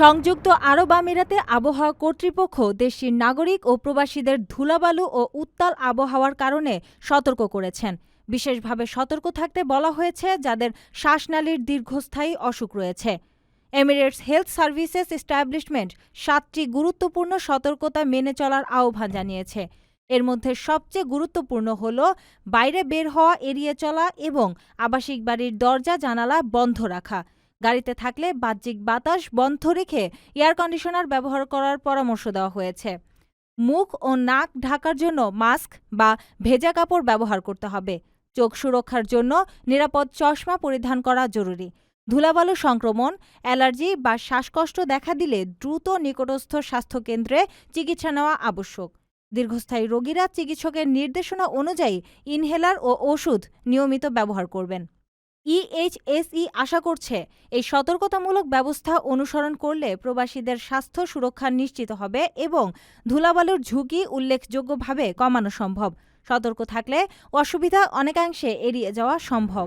সংযুক্ত আরব আমিরাতে আবহাওয়া কর্তৃপক্ষ দেশটির নাগরিক ও প্রবাসীদের ধুলাবালু ও উত্তাল আবহাওয়ার কারণে সতর্ক করেছেন। বিশেষভাবে সতর্ক থাকতে বলা হয়েছে যাদের শ্বাসনালীর দীর্ঘস্থায়ী অসুখ রয়েছে। এমিরেটস হেলথ সার্ভিসেস এস্টাবলিশমেন্ট সাতটি গুরুত্বপূর্ণ সতর্কতা মেনে চলার আহ্বান জানিয়েছে। এর মধ্যে সবচেয়ে গুরুত্বপূর্ণ হল বাইরে বের হওয়া, এড়িয়ে চলা এবং আবাসিক বাড়ির দরজা জানালা বন্ধ রাখা। গাড়িতে থাকলে বাহ্যিক বাতাস বন্ধ রেখে এয়ার কন্ডিশনার ব্যবহার করার পরামর্শ দেওয়া হয়েছে। মুখ ও নাক ঢাকার জন্য মাস্ক বা ভেজা কাপড় ব্যবহার করতে হবে। চোখ সুরক্ষার জন্য নিরাপদ চশমা পরিধান করা জরুরি। ধুলাবালু সংক্রমণ, অ্যালার্জি বা শ্বাসকষ্ট দেখা দিলে দ্রুত নিকটস্থ স্বাস্থ্যকেন্দ্রে চিকিৎসা নেওয়া আবশ্যক। দীর্ঘস্থায়ী রোগীরা চিকিৎসকের নির্দেশনা অনুযায়ী ইনহেলার ও ওষুধ নিয়মিত ব্যবহার করবেন। ইএইচএসই আশা করছে এই সতর্কতামূলক ব্যবস্থা অনুসরণ করলে প্রবাসীদের স্বাস্থ্য সুরক্ষা নিশ্চিত হবে এবং ধুলাবালুর ঝুঁকি উল্লেখযোগ্যভাবে কমানো সম্ভব। সতর্ক থাকলে অসুবিধা অনেকাংশে এড়িয়ে যাওয়া সম্ভব।